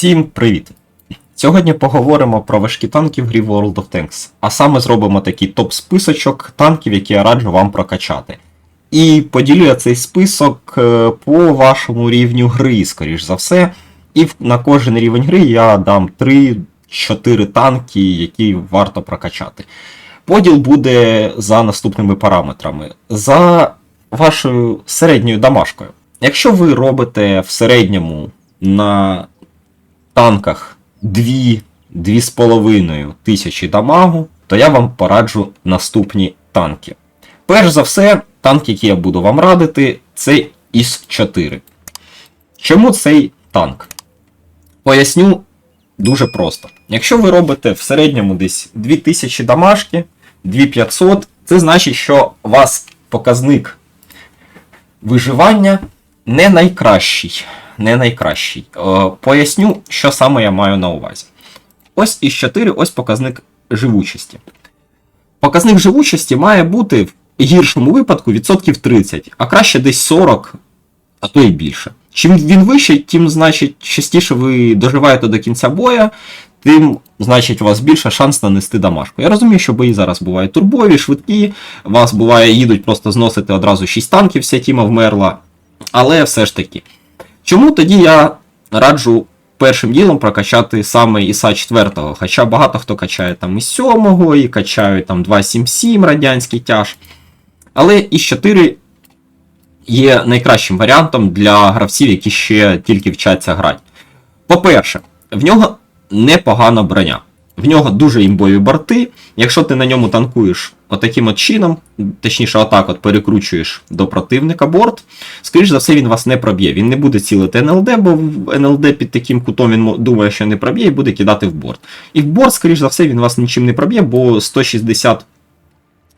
Всім привіт! Сьогодні поговоримо про важкі танки в грі World of Tanks, а саме зробимо такий топ-списочок танків, які я раджу вам прокачати. І поділю я цей список е, по вашому рівню гри, скоріш за все. І на кожен рівень гри я дам 3-4 танки, які варто прокачати. Поділ буде за наступними параметрами. За вашою середньою дамашкою. Якщо ви робите в середньому на танках 2-2,5 тисячі дамагу, то я вам пораджу наступні танки. Перш за все, танк, який я буду вам радити, це ІС-4. Чому цей танк? Поясню дуже просто. Якщо ви робите в середньому десь 2000 дамашки, 2500, це значить, що у вас показник виживання не найкращий. Не найкращий. Е, поясню, що саме я маю на увазі. Ось із 4, ось показник живучості. Показник живучості має бути в гіршому випадку відсотків 30, а краще десь 40, а то і більше. Чим він вищий, тим значить частіше ви доживаєте до кінця боя, тим значить у вас більше шанс нанести дамажку. Я розумію, що бої зараз бувають турбові, швидкі, вас буває їдуть просто зносити одразу 6 танків, вся тіма вмерла. Але все ж таки. Чому тоді я раджу першим ділом прокачати саме ІСа 4, хоча багато хто качає там і 7, і качають там 277 радянський тяж. Але і 4 є найкращим варіантом для гравців, які ще тільки вчаться грати. По-перше, в нього непогана броня. В нього дуже імбові борти. Якщо ти на ньому танкуєш отаким от чином, точніше, отак от перекручуєш до противника борт, скоріш за все, він вас не проб'є. Він не буде цілити НЛД, бо НЛД під таким кутом він думає, що не проб'є, і буде кидати в борт. І в борт, скоріш за все, він вас нічим не проб'є, бо 160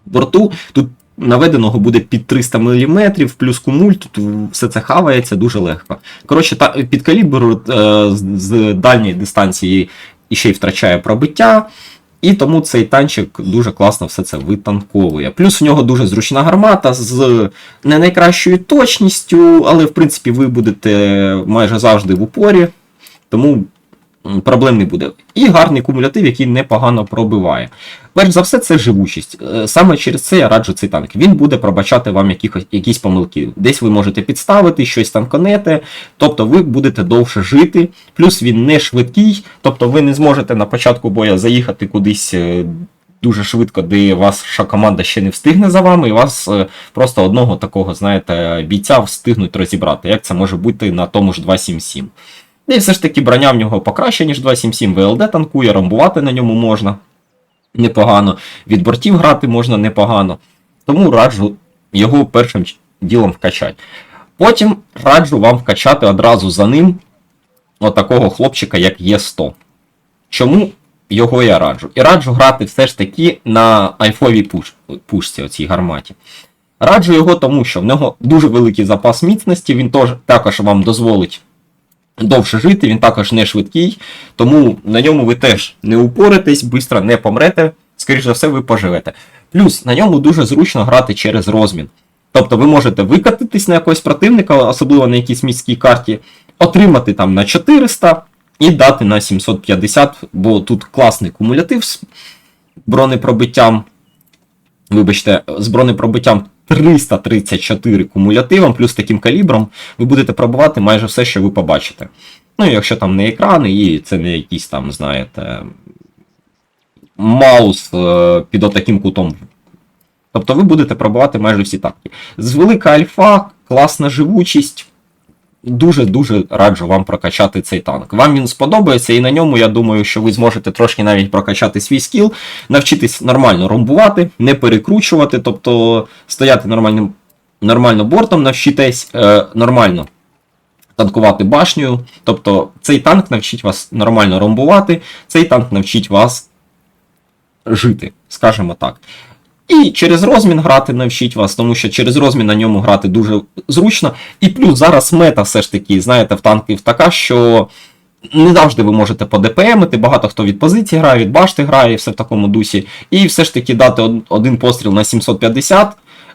борту тут наведеного буде під 300 мм, плюс кумуль, тут все це хавається дуже легко. Коротше, та, під калібр е, з дальньої дистанції і ще й втрачає пробиття. І тому цей танчик дуже класно все це витанковує. Плюс в нього дуже зручна гармата з не найкращою точністю, але в принципі ви будете майже завжди в упорі, тому проблем не буде. І гарний кумулятив, який непогано пробиває. Перш за все, це живучість. Е, Саме через це я раджу цей танк. Він буде пробачати вам якихось, якісь помилки. Десь ви можете підставити, щось танконете, тобто ви будете довше жити. Плюс він не швидкий, тобто ви не зможете на початку боя заїхати кудись. е, Дуже швидко, де ваша команда ще не встигне за вами, і вас е, просто одного такого, знаєте, бійця встигнуть розібрати. Як це може бути на тому ж 277. І все ж таки броня в нього покраще, ніж 277 ВЛД танкує, рамбувати на ньому можна непогано, від бортів грати можна непогано. Тому раджу його першим ділом вкачати. Потім раджу вам вкачати одразу за ним отакого хлопчика, як Є100. Чому його я раджу? І раджу грати все ж таки на альфовій пуш, пушці, оцій гарматі. Раджу його, тому що в нього дуже великий запас міцності, він тож, також вам дозволить довше жити, він також не швидкий, тому на ньому ви теж не упоритесь, швидко не помрете, скоріш за все, ви поживете. Плюс на ньому дуже зручно грати через розмін. Тобто ви можете викатитись на якогось противника, особливо на якійсь міській карті, отримати там на 400 і дати на 750, бо тут класний кумулятив з бронепробиттям. Вибачте, з бронепробиттям 334 кумулятивом, плюс таким калібром, ви будете пробувати майже все, що ви побачите. Ну, якщо там не екрани, і це не якийсь там, знаєте, маус е, під отаким кутом. Тобто ви будете пробувати майже всі танки. З велика альфа, класна живучість. Дуже-дуже раджу вам прокачати цей танк. Вам він сподобається, і на ньому я думаю, що ви зможете трошки навіть прокачати свій скіл, навчитись нормально ромбувати, не перекручувати, тобто стояти нормальним, нормально бортом, навчитесь е, нормально танкувати башнею. Тобто цей танк навчить вас нормально ромбувати, цей танк навчить вас жити, скажімо так. І через розмін грати навчить вас, тому що через розмін на ньому грати дуже зручно. І плюс зараз мета все ж таки, знаєте, в танків така, що не завжди ви можете подепемити, багато хто від позиції грає, від башти грає, все в такому дусі. І все ж таки дати один постріл на 750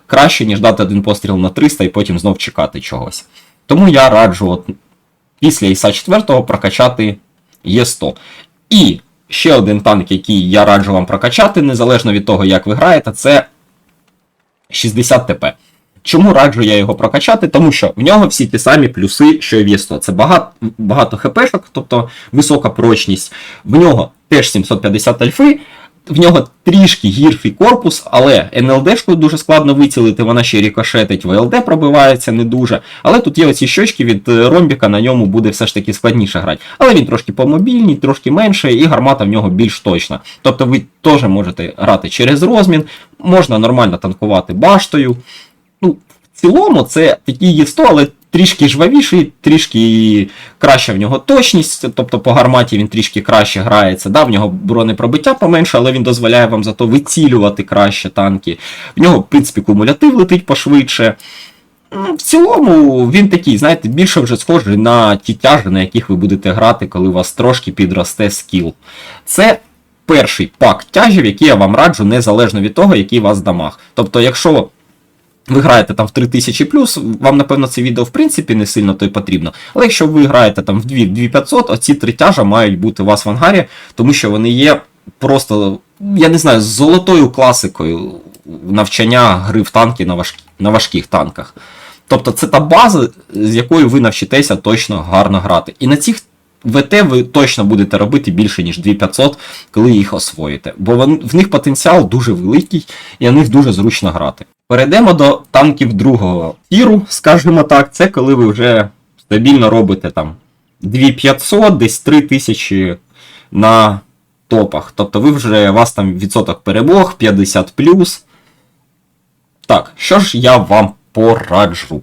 краще, ніж дати один постріл на 300 і потім знов чекати чогось. Тому я раджу от, після ІСа 4 прокачати Є100. І ще один танк, який я раджу вам прокачати, незалежно від того, як ви граєте, це 60 ТП. Чому раджу я його прокачати? Тому що в нього всі ті самі плюси, що і в Є100. Це багато, багато хпшок, тобто висока прочність. В нього теж 750 альфи, в нього трішки гірший корпус, але НЛДшку дуже складно вицілити, вона ще рікошетить, ВЛД пробивається не дуже. Але тут є оці щочки від е, ромбіка, на ньому буде все ж таки складніше грати. Але він трошки помобільний, трошки менше, і гармата в нього більш точна. Тобто ви теж можете грати через розмін, можна нормально танкувати баштою. Ну, в цілому це такий є 100, але трішки жвавіший, трішки краща в нього точність, тобто по гарматі він трішки краще грається. Да, в нього бронепробиття поменше, але він дозволяє вам зато вицілювати краще танки. В нього, в принципі, кумулятив летить пошвидше. Ну, В цілому він такий, знаєте, більше вже схожий на ті тяжі, на яких ви будете грати, коли у вас трошки підросте скіл. Це перший пак тяжів, який я вам раджу, незалежно від того, який у вас дамаг. Тобто, якщо ви граєте там в 3000 плюс, вам, напевно, це відео в принципі не сильно то й потрібно. Але якщо ви граєте там в 2500, оці три тяжа мають бути у вас в ангарі, тому що вони є просто, я не знаю, золотою класикою навчання гри в танки на, важкі, на важких танках. Тобто це та база, з якою ви навчитеся точно гарно грати. І на цих ВТ ви точно будете робити більше, ніж 2500, коли їх освоїте. Бо в них потенціал дуже великий і на них дуже зручно грати. Перейдемо до танків другого тіру, скажімо так, це коли ви вже стабільно робите там 2500, десь 3000 на топах. Тобто ви вже у вас там відсоток перемог 50 Так, що ж я вам пораджу?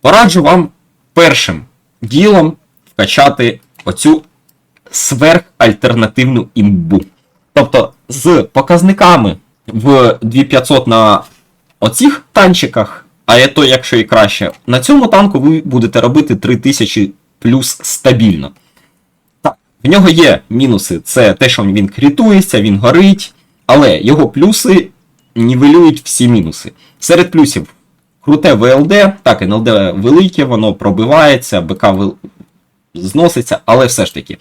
Пораджу вам першим ділом вкачати оцю сверхальтернативну імбу. Тобто з показниками в 2500 на оцих танчиках, а є то, якщо і краще, на цьому танку ви будете робити 3000 плюс стабільно. Так, в нього є мінуси, це те, що він крітується, він горить, але його плюси нівелюють всі мінуси. Серед плюсів круте ВЛД, так, НЛД велике, воно пробивається, БК зноситься, але все ж таки.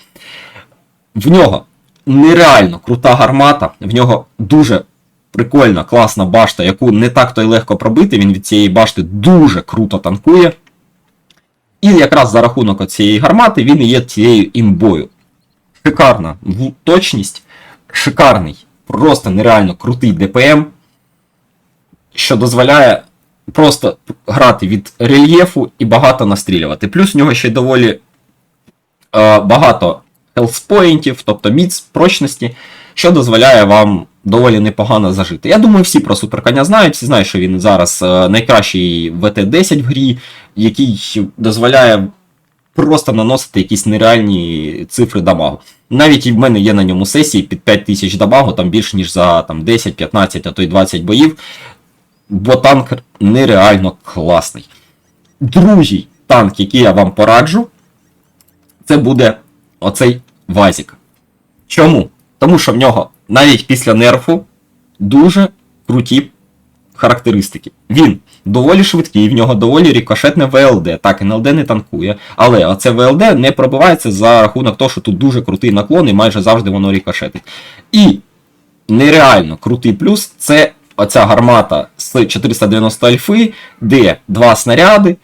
В нього нереально крута гармата, в нього дуже прикольна, класна башта, яку не так то й легко пробити. Він від цієї башти дуже круто танкує. І якраз за рахунок цієї гармати він є цією імбою. Шикарна точність, шикарний, просто нереально крутий ДПМ, що дозволяє просто грати від рельєфу і багато настрілювати. Плюс в нього ще доволі е, багато хелспоінтів, тобто міц, прочності, що дозволяє вам доволі непогано зажити. Я думаю, всі про суперконя знають, всі знають, що він зараз е, найкращий ВТ-10 в грі, який дозволяє просто наносити якісь нереальні цифри дамагу. Навіть і в мене є на ньому сесії під 5000 дамагу, там більше, ніж за там, 10, 15, а то й 20 боїв. Бо танк нереально класний. Другий танк, який я вам пораджу, це буде оцей Вазік. Чому? Тому що в нього навіть після нерфу дуже круті характеристики. Він доволі швидкий, в нього доволі рікошетне ВЛД. Так, НЛД не танкує, але оце ВЛД не пробивається за рахунок того, що тут дуже крутий наклон і майже завжди воно рікошетить. І нереально крутий плюс це оця гармата з 490 альфи, де два снаряди,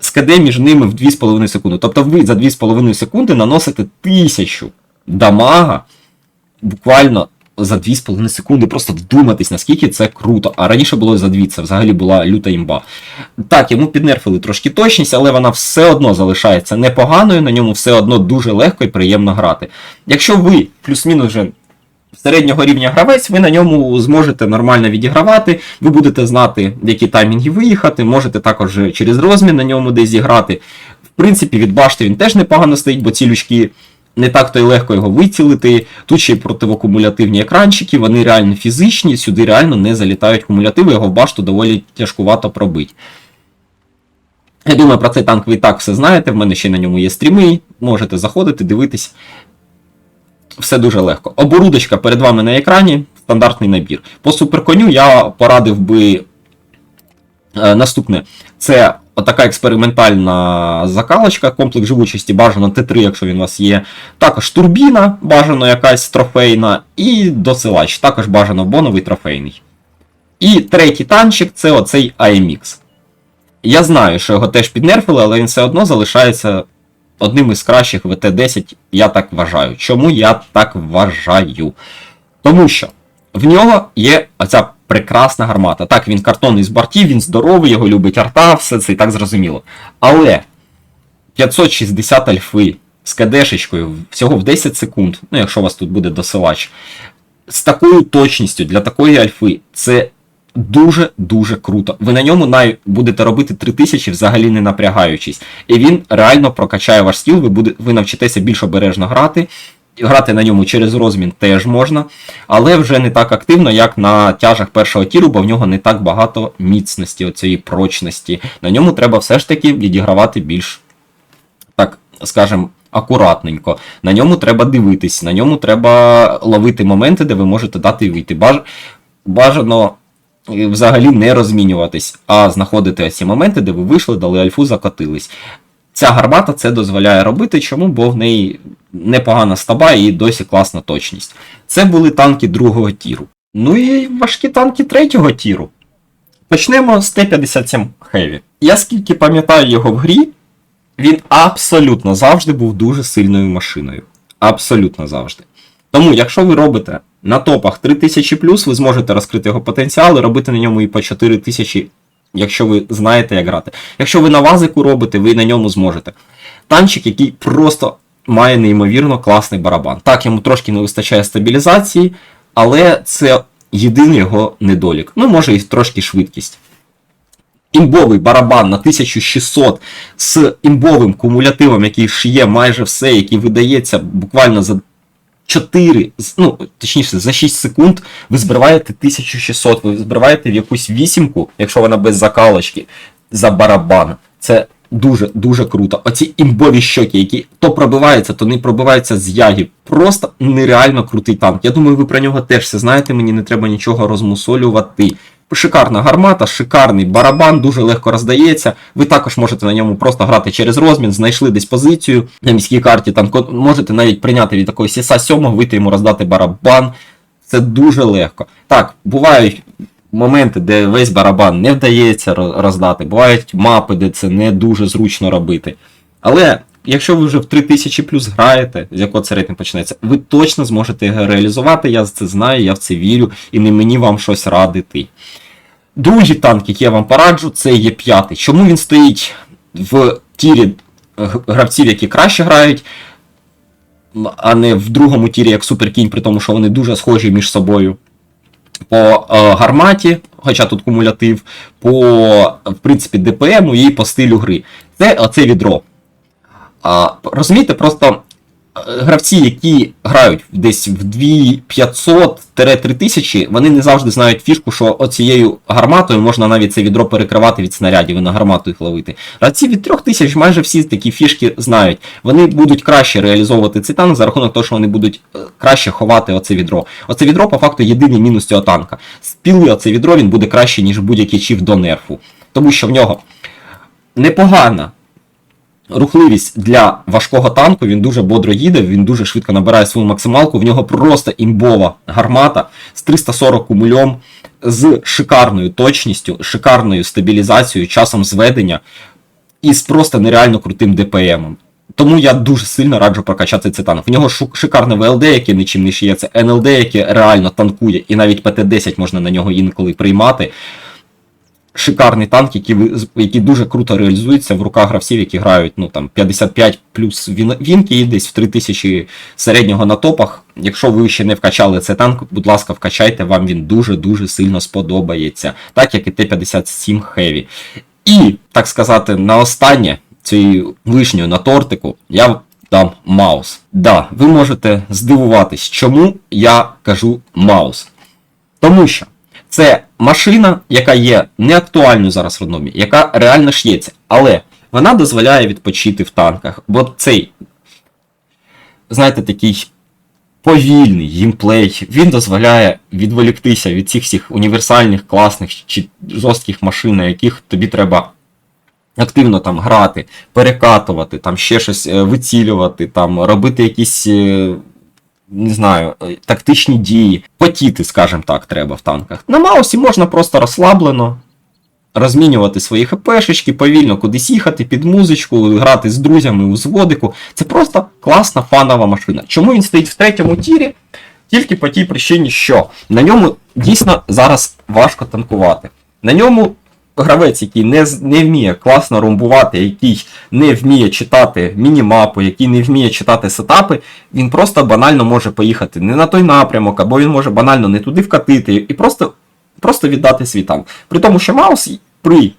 з КД між ними в 2,5 секунди. Тобто ви за 2,5 секунди наносите 1000 дамага буквально за 2,5 секунди. Просто вдуматись, наскільки це круто. А раніше було за 2, це взагалі була люта імба. Так, йому піднерфили трошки точність, але вона все одно залишається непоганою, на ньому все одно дуже легко і приємно грати. Якщо ви плюс-мінус вже середнього рівня гравець, ви на ньому зможете нормально відігравати, ви будете знати, які таймінги виїхати, можете також через розмін на ньому десь зіграти. В принципі, від башти він теж непогано стоїть, бо ці лючки не так то й легко його вицілити. Тут ще й противокумулятивні екранчики, вони реально фізичні, сюди реально не залітають кумулятиви, його в башту доволі тяжкувато пробити. Я думаю, про цей танк ви і так все знаєте. В мене ще на ньому є стріми, можете заходити, дивитись. Все дуже легко. Оборудочка перед вами на екрані, стандартний набір. По суперконю я порадив би е, наступне: це отака експериментальна закалочка, комплекс живучості бажано Т3, якщо він у вас є. Також турбіна, бажано якась трофейна, і досилач, також бажано боновий трофейний. І третій танчик це оцей AMX. Я знаю, що його теж піднерфили, але він все одно залишається одним із кращих ВТ-10, я так вважаю. Чому я так вважаю? Тому що в нього є оця прекрасна гармата. Так, він картонний з бортів, він здоровий, його любить арта, все це і так зрозуміло. Але 560 альфи з кадешечкою всього в 10 секунд, ну якщо у вас тут буде досилач, з такою точністю для такої альфи, це дуже-дуже круто. Ви на ньому навіть будете робити 3000 взагалі не напрягаючись. І він реально прокачає ваш стіл, ви, буде, ви навчитеся більш обережно грати. Грати на ньому через розмін теж можна, але вже не так активно, як на тяжах першого тіру, бо в нього не так багато міцності, оцієї прочності. На ньому треба все ж таки відігравати більш, так скажем, акуратненько. На ньому треба дивитись, на ньому треба ловити моменти, де ви можете дати вийти. Баж... Бажано е, взагалі не розмінюватись, а знаходити ці моменти, де ви вийшли, дали альфу, закотились. Ця гармата це дозволяє робити, чому? Бо в неї непогана стаба і досі класна точність. Це були танки другого тіру. Ну і важкі танки третього тіру. Почнемо з Т-57 Heavy. Я скільки пам'ятаю його в грі, він абсолютно завжди був дуже сильною машиною. Абсолютно завжди. Тому, якщо ви робите на топах 3000, ви зможете розкрити його потенціал і робити на ньому і по 4000 якщо ви знаєте, як грати. Якщо ви на вазику робите, ви на ньому зможете. Танчик, який просто має неймовірно класний барабан. Так, йому трошки не вистачає стабілізації, але це єдиний його недолік. Ну, може і трошки швидкість. Імбовий барабан на 1600 з імбовим кумулятивом, який шиє майже все, який видається буквально за 4, ну, точніше, за 6 секунд ви збриваєте 1600, ви збриваєте в якусь вісімку, якщо вона без закалочки, за барабан. Це дуже-дуже круто. Оці імбові щоки, які то пробиваються, то не пробиваються з ягів. Просто нереально крутий танк. Я думаю, ви про нього теж все знаєте, мені не треба нічого розмусолювати. Шикарна гармата, шикарний барабан, дуже легко роздається. Ви також можете на ньому просто грати через розмін, знайшли десь позицію на міській карті. Там можете навіть прийняти від такої сіса 7, вийти йому роздати барабан. Це дуже легко. Так, бувають моменти, де весь барабан не вдається роздати, бувають мапи, де це не дуже зручно робити. Але. Якщо ви вже в 3000 плюс граєте, з якого це рейтинг почнеться, ви точно зможете його реалізувати. Я це знаю, я в це вірю, і не мені вам щось радити. Другий танк, який я вам пораджу, це є п'ятий. Чому він стоїть в тірі гравців, які краще грають, а не в другому тірі, як Суперкінь, при тому, що вони дуже схожі між собою. По е, гарматі, хоча тут кумулятив, по в принципі, ДПМу і по стилю гри. Це оце відро. А, Розумієте, просто гравці, які грають десь в 2500-3000, вони не завжди знають фішку, що оцією гарматою можна навіть це відро перекривати від снарядів і на гармату їх ловити. Гравці від 3000 майже всі такі фішки знають. Вони будуть краще реалізовувати цей танк за рахунок того, що вони будуть е, краще ховати оце відро. Оце відро, по факту, єдиний мінус цього танка. Спіли оце відро він буде краще, ніж будь-який чіф до нерфу. Тому що в нього непогана рухливість для важкого танку, він дуже бодро їде, він дуже швидко набирає свою максималку. В нього просто імбова гармата з 340 кумульом, з шикарною точністю, шикарною стабілізацією, часом зведення і з просто нереально крутим ДПМом. Тому я дуже сильно раджу прокачати цей танк. В нього шикарне ВЛД, яке нічим не шиє, це НЛД, яке реально танкує, і навіть ПТ-10 можна на нього інколи приймати шикарний танк, який який дуже круто реалізується в руках гравців, які грають ну там 55 плюс вінки і десь в 3000 середнього на топах. Якщо ви ще не вкачали цей танк, будь ласка, вкачайте, вам він дуже-дуже сильно сподобається, так як і Т-57 Heavy. І, так сказати, на останнє цією вишньою на тортику я дам маус. Да, ви можете здивуватись, чому я кажу маус. Тому що це машина, яка є неактуальною зараз в родномі, яка реально ш'ється. Але вона дозволяє відпочити в танках. Бо цей, знаєте, такий повільний геймплей, він дозволяє відволіктися від цих всіх універсальних, класних чи жорстких машин, на яких тобі треба активно там грати, перекатувати, там ще щось е, вицілювати, там робити якісь. Не знаю, е, тактичні дії, потіти, скажімо так, треба в танках. На Маусі можна просто розслаблено розмінювати свої хпшечки, повільно кудись їхати під музичку, грати з друзями у зводику. Це просто класна фанова машина. Чому він стоїть в третьому тірі? Тільки по тій причині, що на ньому дійсно зараз важко танкувати. На ньому гравець, який не, не вміє класно румбувати, який не вміє читати мінімапу, який не вміє читати сетапи, він просто банально може поїхати не на той напрямок, або він може банально не туди вкатити і просто, просто віддати свій танк. При тому, що Маус при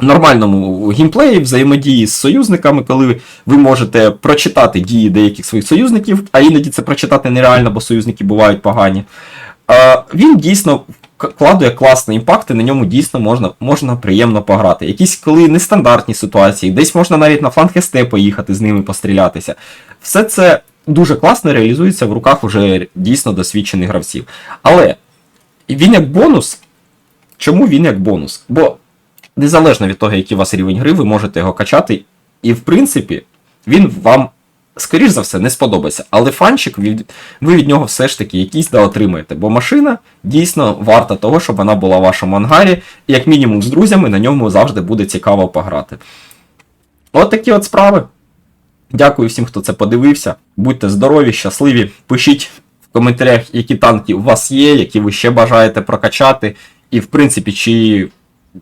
нормальному геймплеї, взаємодії з союзниками, коли ви можете прочитати дії деяких своїх союзників, а іноді це прочитати нереально, бо союзники бувають погані. Е, Він дійсно к- кладує класний імпакт, і на ньому дійсно можна, можна приємно пограти. Якісь коли нестандартні ситуації, десь можна навіть на фланг СТ поїхати з ними пострілятися. Все це дуже класно реалізується в руках уже дійсно досвідчених гравців. Але він як бонус. Чому він як бонус? Бо незалежно від того, який у вас рівень гри, ви можете його качати, і в принципі він вам, скоріш за все, не сподобається. Але фанчик, ви від нього все ж таки якийсь да отримаєте, бо машина дійсно варта того, щоб вона була в вашому ангарі, і як мінімум з друзями на ньому завжди буде цікаво пограти. От такі от справи. Дякую всім, хто це подивився. Будьте здорові, щасливі. Пишіть в коментарях, які танки у вас є, які ви ще бажаєте прокачати. І, в принципі, чи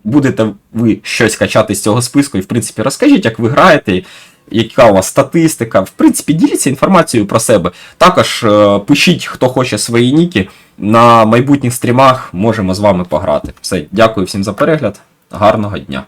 будете ви щось качати з цього списку, і, в принципі, розкажіть, як ви граєте, яка у вас статистика. В принципі, діліться інформацією про себе. Також е, пишіть, хто хоче свої ніки. На майбутніх стрімах можемо з вами пограти. Все, дякую всім за перегляд. Гарного дня!